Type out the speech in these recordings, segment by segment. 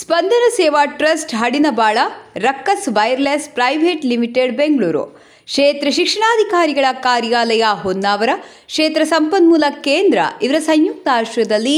Spandana Seva trust Hadinabal Ruckus wireless private limited Bengaluru. ಕ್ಷೇತ್ರ ಶಿಕ್ಷಣಾಧಿಕಾರಿಗಳ ಕಾರ್ಯಾಲಯ ಹೊನ್ನಾವರ. ಕ್ಷೇತ್ರ ಸಂಪನ್ಮೂಲ ಕೇಂದ್ರ. ಇವರ ಸಂಯುಕ್ತ ಆಶ್ರಯದಲ್ಲಿ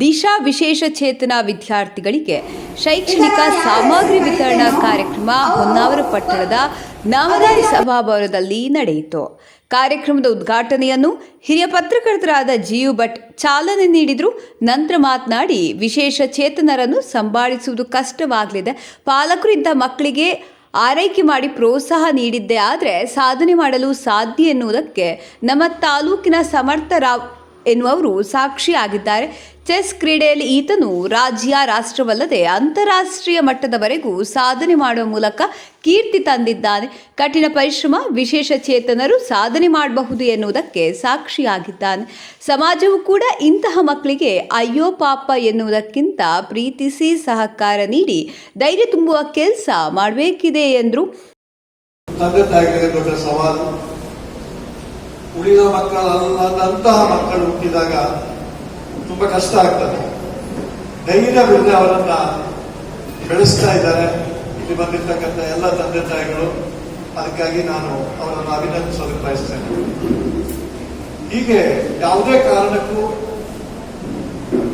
ದಿಶಾ ವಿಶೇಷ ಚೇತನ ವಿದ್ಯಾರ್ಥಿಗಳಿಗೆ ಶೈಕ್ಷಣಿಕ ಸಾಮಗ್ರಿ ವಿತರಣಾ ಕಾರ್ಯಕ್ರಮ ಹೊನ್ನಾವರ ಪಟ್ಟಣದ ನಾಮದಾರಿ ಸಭಾಭವನದಲ್ಲಿ ನಡೆಯಿತು. ಕಾರ್ಯಕ್ರಮದ ಉದ್ಘಾಟನೆಯನ್ನು ಹಿರಿಯ ಪತ್ರಕರ್ತರಾದ ಜಿಯು ಭಟ್ ಚಾಲನೆ ನೀಡಿದರು. ನಂತರ ಮಾತನಾಡಿ, ವಿಶೇಷ ಚೇತನರನ್ನು ಸಂಭಾಳಿಸುವುದು ಕಷ್ಟವಾಗಲಿದೆ. ಪಾಲಕರು ಇಂಥ ಮಕ್ಕಳಿಗೆ ಆರೈಕೆ ಮಾಡಿ ಪ್ರೋತ್ಸಾಹ ನೀಡಿದ್ದೆ ಆದರೆ ಸಾಧನೆ ಮಾಡಲು ಸಾಧ್ಯ ಎನ್ನುವುದಕ್ಕೆ ನಮ್ಮ ತಾಲೂಕಿನ ಸಮರ್ಥ ರಾವ್ ಎನ್ನುವರು ಸಾಕ್ಷಿಯಾಗಿದ್ದಾರೆ. ಚೆಸ್ ಕ್ರೀಡೆಯಲ್ಲಿ ಈತನು ರಾಜ್ಯ, ರಾಷ್ಟ್ರವಲ್ಲದೆ ಅಂತಾರಾಷ್ಟ್ರೀಯ ಮಟ್ಟದವರೆಗೂ ಸಾಧನೆ ಮಾಡುವ ಮೂಲಕ ಕೀರ್ತಿ ತಂದಿದ್ದಾನೆ. ಕಠಿಣ ಪರಿಶ್ರಮ, ವಿಶೇಷ ಚೇತನರು ಸಾಧನೆ ಮಾಡಬಹುದು ಎನ್ನುವುದಕ್ಕೆ ಸಾಕ್ಷಿಯಾಗಿದ್ದಾನೆ. ಸಮಾಜವು ಕೂಡ ಇಂತಹ ಮಕ್ಕಳಿಗೆ ಅಯ್ಯೋ ಪಾಪ ಎನ್ನುವುದಕ್ಕಿಂತ ಪ್ರೀತಿಸಿ ಸಹಕಾರ ನೀಡಿ ಧೈರ್ಯ ತುಂಬುವ ಕೆಲಸ ಮಾಡಬೇಕಿದೆ ಎಂದರು. ಮಕ್ಕಳು ಹುಟ್ಟಿದಾಗ ತುಂಬಾ ಕಷ್ಟ ಆಗ್ತದೆ. ಧೈರ್ಯವಿಲ್ಲದೆ ಅವರನ್ನ ಬೆಳೆಸ್ತಾ ಇದ್ದಾರೆ. ಇಲ್ಲಿ ಬಂದಿರ್ತಕ್ಕಂಥ ಎಲ್ಲ ತಂದೆ ತಾಯಿಗಳು. ಅದಕ್ಕಾಗಿ ನಾನು ಅವರನ್ನು ಅಭಿನಂದಿಸೋದಕ್ಕೆ ಬಯಸ್ತೇನೆ. ಹೀಗೆ ಯಾವುದೇ ಕಾರಣಕ್ಕೂ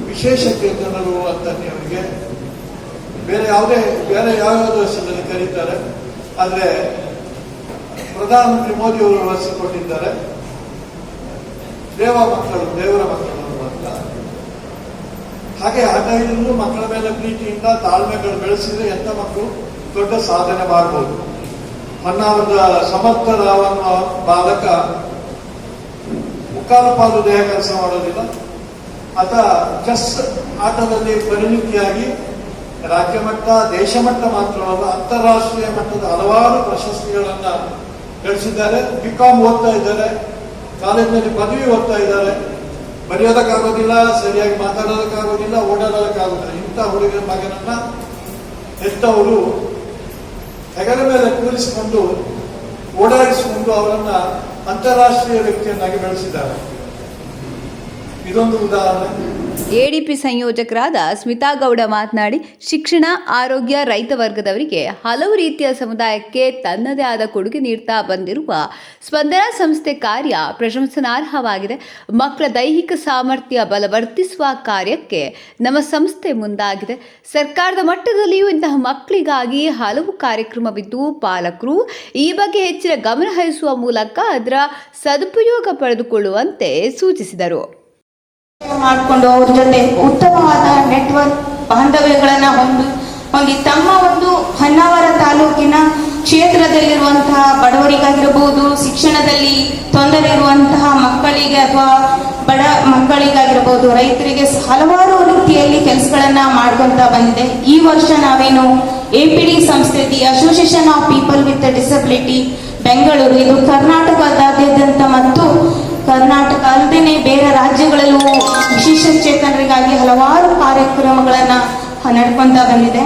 ವಿಶೇಷ ಜನರು ಅಂತ ಅವರಿಗೆ. ಬೇರೆ ಯಾವುದೇ, ಬೇರೆ ಯಾವ ವರ್ಷದಲ್ಲಿ ಕರೀತಾರೆ. ಆದ್ರೆ ಪ್ರಧಾನಮಂತ್ರಿ ಮೋದಿ ಅವರು ವಹಿಸಿಕೊಟ್ಟಿದ್ದಾರೆ ದೇವ ಮಕ್ಕಳು ದೇವರ ಹಾಗೆ ಹದಿನೈದು ಮಕ್ಕಳ ಮೇಲೆ ಪ್ರೀತಿಯಿಂದ ತಾಳ್ಮೆಗಳು ಬೆಳೆಸಿದ್ರೆ ಎಂತ ಮಕ್ಕಳು ದೊಡ್ಡ ಸಾಧನೆ ಮಾಡಬಹುದು ಹೊನ್ನಾವರದ ಸಮರ್ಥ ರಾವ್ ಬಾಲಕ ಮುಕ್ಕಾಲ ಪಾಲು ದೇಹ ಕೆಲಸ ಮಾಡೋದಿಲ್ಲ. ಆತ ಚೆಸ್ ಆಟದಲ್ಲಿ ಪರಿಣಿತಿಯಾಗಿ ರಾಜ್ಯ ಮಟ್ಟ, ದೇಶ ಮಟ್ಟ ಮಾತ್ರವಲ್ಲ, ಅಂತಾರಾಷ್ಟ್ರೀಯ ಮಟ್ಟದ ಹಲವಾರು ಪ್ರಶಸ್ತಿಗಳನ್ನ ಗಳಿಸಿದ್ದಾರೆ. ಬಿಕಾಂ ಓದ್ತಾ ಇದ್ದಾರೆ. ಕಾಲೇಜಿನಲ್ಲಿ ಪದವಿ ಓದ್ತಾ ಇದ್ದಾರೆ. ಬರೆಯೋದಕ್ಕಾಗೋದಿಲ್ಲ ಸರಿಯಾಗಿ ಮಾತಾಡೋದಕ್ಕಾಗೋದಿಲ್ಲ, ಓಡಾಡೋದಕ್ಕಾಗೋದಿಲ್ಲ. ಇಂಥ ಹುಡುಗನ ಮಗನನ್ನ ಹೆತ್ತವರು ಹೆಗಲ ಮೇಲೆ ಕೂರಿಸಿಕೊಂಡು, ಓಡಾಡಿಸಿಕೊಂಡು ಅವರನ್ನ ಅಂತಾರಾಷ್ಟ್ರೀಯ ವ್ಯಕ್ತಿಯನ್ನಾಗಿ ಬೆಳೆಸಿದ್ದಾರೆ ಇದೊಂದು ಉದಾಹರಣೆ. ಎಡಿಪಿ ಸಂಯೋಜಕರಾದ ಸ್ಮಿತಾ ಗೌಡ ಮಾತನಾಡಿ, ಶಿಕ್ಷಣ, ಆರೋಗ್ಯ, ರೈತ ವರ್ಗದವರಿಗೆ ಹಲವು ರೀತಿಯ ಸಮುದಾಯಕ್ಕೆ ತನ್ನದೇ ಆದ ಕೊಡುಗೆ ನೀಡ್ತಾ ಬಂದಿರುವ ಸ್ಪಂದನಾ ಸಂಸ್ಥೆ ಕಾರ್ಯ ಪ್ರಶಂಸನಾರ್ಹವಾಗಿದೆ. ಮಕ್ಕಳ ದೈಹಿಕ ಸಾಮರ್ಥ್ಯ ಬಲವರ್ಧಿಸುವ ಕಾರ್ಯಕ್ಕೆ ನಮ್ಮ ಸಂಸ್ಥೆ ಮುಂದಾಗಿದೆ. ಸರ್ಕಾರದ ಮಟ್ಟದಲ್ಲಿಯೂ ಇಂತಹ ಮಕ್ಕಳಿಗಾಗಿ ಹಲವು ಕಾರ್ಯಕ್ರಮವಿದ್ದು, ಪಾಲಕರು ಈ ಬಗ್ಗೆ ಹೆಚ್ಚಿನ ಗಮನ ಹರಿಸುವ ಮೂಲಕ ಅದರ ಸದುಪಯೋಗ ಪಡೆದುಕೊಳ್ಳುವಂತೆ ಸೂಚಿಸಿದರು. ಮಾಡಿಕೊಂಡು ಅವ್ರ ಜೊತೆ ಉತ್ತಮವಾದ ನೆಟ್ವರ್ಕ್ ಬಾಂಧವ್ಯಗಳನ್ನ ಹೊಂದಿ ಹೊಂದಿ ತಮ್ಮ ಒಂದು ಹೊನ್ನಾವರ ತಾಲೂಕಿನ ಕ್ಷೇತ್ರದಲ್ಲಿರುವಂತಹ ಬಡವರಿಗಾಗಿರಬಹುದು ಶಿಕ್ಷಣದಲ್ಲಿ ತೊಂದರೆ ಇರುವಂತಹ ಮಕ್ಕಳಿಗೆ ಅಥವಾ ಬಡ ಮಕ್ಕಳಿಗಾಗಿರಬಹುದು ರೈತರಿಗೆ ಹಲವಾರು ರೀತಿಯಲ್ಲಿ ಕೆಲಸಗಳನ್ನ ಮಾಡ್ಕೊಂತ ಬಂದಿದೆ. ಈ ವರ್ಷ ನಾವೇನು ಎ ಪಿ ಡಿ ಸಂಸ್ಥೆ the association of people with disability Bengaluru. ಇದು ಕರ್ನಾಟಕದಾದ್ಯಂತ ಮತ್ತು ಕರ್ನಾಟಕ ಅಲ್ಲದೆ ಬೇರೆ ರಾಜ್ಯಗಳಲ್ಲೂ ವಿಶೇಷ ಚೇತನರಿಗಾಗಿ ಹಲವಾರು ಕಾರ್ಯಕ್ರಮಗಳನ್ನ ನಡ್ಕೊಂತ ಬಂದಿದೆ.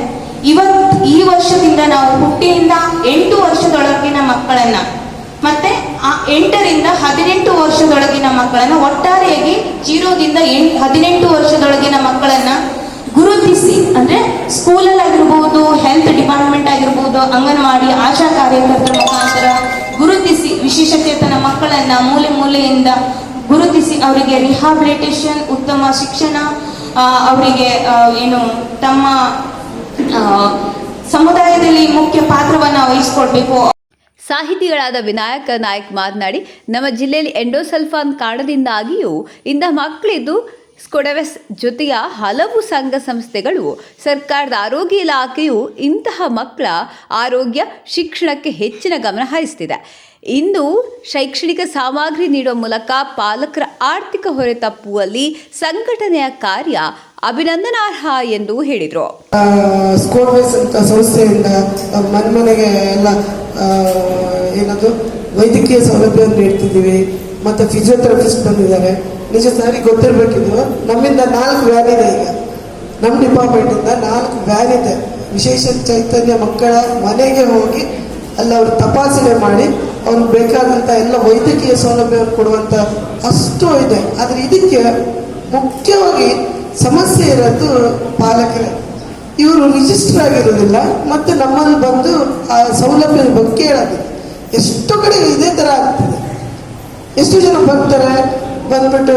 ಇವತ್ ಈ ವರ್ಷದಿಂದ ನಾವು ಹುಟ್ಟಿನಿಂದ ಎಂಟು ವರ್ಷದೊಳಗಿನ ಮಕ್ಕಳನ್ನ, ಮತ್ತೆ ಆ ಎಂಟರಿಂದ ಹದಿನೆಂಟು ವರ್ಷದೊಳಗಿನ ಮಕ್ಕಳನ್ನ ಒಟ್ಟಾರೆಯಾಗಿ ಜೀರೋದಿಂದ ಎಂಟ್, ಹದಿನೆಂಟು ವರ್ಷದೊಳಗಿನ ಮಕ್ಕಳನ್ನ ಗುರುತಿಸಿ, ಅಂದ್ರೆ ಸ್ಕೂಲಲ್ಲಿ ಆಗಿರ್ಬೋದು ಹೆಲ್ತ್ ಡಿಪಾರ್ಟ್ಮೆಂಟ್ ಆಗಿರ್ಬೋದು, ಅಂಗನವಾಡಿ, ಆಶಾ ಕಾರ್ಯಕರ್ತರ ಮುಖಾಂತರ ಗುರುತಿಸಿ ವಿಶೇಷ ಚೇತನ ಮಕ್ಕಳನ್ನ ಮೂಲೆ ಮೂಲೆಯಿಂದ ಗುರುತಿಸಿ ಅವರಿಗೆ ರಿಹಾಬಿಲಿಟೇಷನ್ ಉತ್ತಮ ಶಿಕ್ಷಣ ಅವರಿಗೆ ಏನು ತಮ್ಮ ಸಮುದಾಯದಲ್ಲಿ ಮುಖ್ಯ ಪಾತ್ರವನ್ನ ವಹಿಸ್ಕೊಡ್ಬೇಕು. ಸಾಹಿತಿಗಳಾದ ವಿನಾಯಕ ನಾಯಕ್ ಮಾತನಾಡಿ, ನಮ್ಮ ಜಿಲ್ಲೆಯಲ್ಲಿ ಎಂಡೋಸಲ್ಫಾನ್ ಕಾರಣದಿಂದಾಗಿಯೂ ಇಂದ ಮಕ್ಕಳಿದ್ದು ಸ್ಕೊಡವೆಸ್ ಜೊತೆಯ ಹಲವು ಸಂಘ ಸಂಸ್ಥೆಗಳು, ಸರ್ಕಾರದ ಆರೋಗ್ಯ ಇಲಾಖೆಯು ಇಂತಹ ಮಕ್ಕಳ ಆರೋಗ್ಯ ಶಿಕ್ಷಣಕ್ಕೆ ಹೆಚ್ಚಿನ ಗಮನ ಹರಿಸ್ತಿದೆ. ಇಂದು ಶೈಕ್ಷಣಿಕ ಸಾಮಗ್ರಿ ನೀಡುವ ಮೂಲಕ ಪಾಲಕರ ಆರ್ಥಿಕ ಹೊರೆ ತಪ್ಪುವಲ್ಲಿ ಸಂಘಟನೆಯ ಕಾರ್ಯ ಅಭಿನಂದನಾರ್ಹ ಎಂದು ಹೇಳಿದರು. ಸಂಸ್ಥೆಯಿಂದ ಮನೆ ಎಲ್ಲ ಏನದು, ವೈದ್ಯಕೀಯ ಸೌಲಭ್ಯ ನೀಡ್ತಿದ್ದೀವಿ. ಮತ್ತು ಫಿಸಿಯೋಥೆರಪಿಸ್ಟ್ ಬಂದಿದ್ದಾರೆ. ನಿಜ ಸರಿ ಗೊತ್ತಿರಬೇಕಿದ್ದು ನಮ್ಮಿಂದ ನಾಲ್ಕು ವ್ಯಾನ್ ಇದೆ ಈಗ. ನಮ್ಮ ಡಿಪಾರ್ಟ್ಮೆಂಟಿಂದ ನಾಲ್ಕು ವ್ಯಾನ್ ಇದೆ. ವಿಶೇಷ ಚೈತನ್ಯ ಮಕ್ಕಳ ಮನೆಗೆ ಹೋಗಿ ಅಲ್ಲಿ ಅವರು ತಪಾಸಣೆ ಮಾಡಿ ಅವ್ರಿಗೆ ಬೇಕಾದಂಥ ಎಲ್ಲ ವೈದ್ಯಕೀಯ ಸೌಲಭ್ಯವನ್ನು ಕೊಡುವಂಥ ಅಷ್ಟು ಇದೆ. ಆದರೆ ಇದಕ್ಕೆ ಮುಖ್ಯವಾಗಿ ಸಮಸ್ಯೆ ಇರೋದು ಪಾಲಕರೇ. ಇವರು ರಿಜಿಸ್ಟರ್ ಆಗಿರೋದಿಲ್ಲ, ಮತ್ತು ನಮ್ಮಲ್ಲಿ ಬಂದು ಆ ಸೌಲಭ್ಯದ ಬಗ್ಗೆ ಕೇಳೋದು. ಎಷ್ಟು ಕಡೆ ಇದೇ ಥರ ಆಗ್ತದೆ. ಎಷ್ಟು ಜನ ಬರ್ತಾರೆ, ಬಂದ್ಬಿಟ್ಟು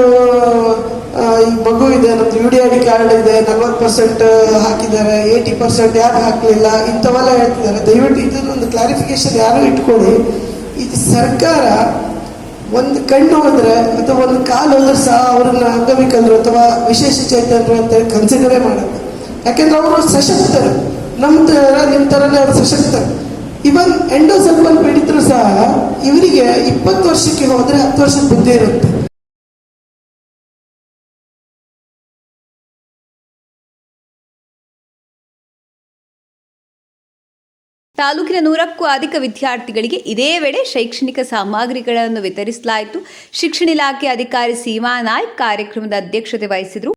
ಈ ಮಗು ಇದೆ ನಮ್ದು U D I D card ಇದೆ, ನಲ್ವತ್ತು ಪರ್ಸೆಂಟ್ ಹಾಕಿದ್ದಾರೆ ಏಯ್ಟಿ ಪರ್ಸೆಂಟ್ ಯಾರು ಹಾಕಲಿಲ್ಲ, ಇಂಥವೆಲ್ಲ ಹೇಳ್ತಿದ್ದಾರೆ. ದಯವಿಟ್ಟು ಇದನ್ನೊಂದು ಕ್ಲಾರಿಫಿಕೇಶನ್ ಯಾರು ಇಟ್ಕೊಳ್ಳಿ ಇದು ಸರ್ಕಾರ ಒಂದು ಕಣ್ಣು ಹೋದ್ರೆ, ಅಥವಾ ಒಂದು ಕಾಲು ಹೋದ್ರೆ ಸಹ ಅವ್ರನ್ನ ಅಂಗವಿಕಲರು ಅಥವಾ ವಿಶೇಷ ಚೇತನರು ಅಂತ ಕನ್ಸಿಡರೇ ಮಾಡಲ್ಲ. ಯಾಕೆಂದ್ರೆ ಅವರು ಸಶಕ್ತರು. ನಮ್ಮ ಥರ ನಿಮ್ಮ ಥರನೇ ಅವರು ಸಶಕ್ತರು. ಇವನ್ ಎಂಡೋಸಲ್ಪಲ್ ಪೀಡಿತರು ಸಹ ಇವರಿಗೆ ಇಪ್ಪತ್ತು ವರ್ಷಕ್ಕೆ ಹೋದ್ರೆ ಹತ್ತು ವರ್ಷ ಬುದ್ಧಿ ಇರುತ್ತೆ. ತಾಲೂಕಿನ ನೂರಕ್ಕೂ ಅಧಿಕ ವಿದ್ಯಾರ್ಥಿಗಳಿಗೆ ಇದೇ ವೇಳೆ ಶೈಕ್ಷಣಿಕ ಸಾಮಗ್ರಿಗಳನ್ನು ವಿತರಿಸಲಾಯಿತು. ಶಿಕ್ಷಣ ಇಲಾಖೆ ಅಧಿಕಾರಿ ಸೀಮಾ ನಾಯ್ಕ್ ಕಾರ್ಯಕ್ರಮದ ಅಧ್ಯಕ್ಷತೆ ವಹಿಸಿದರು.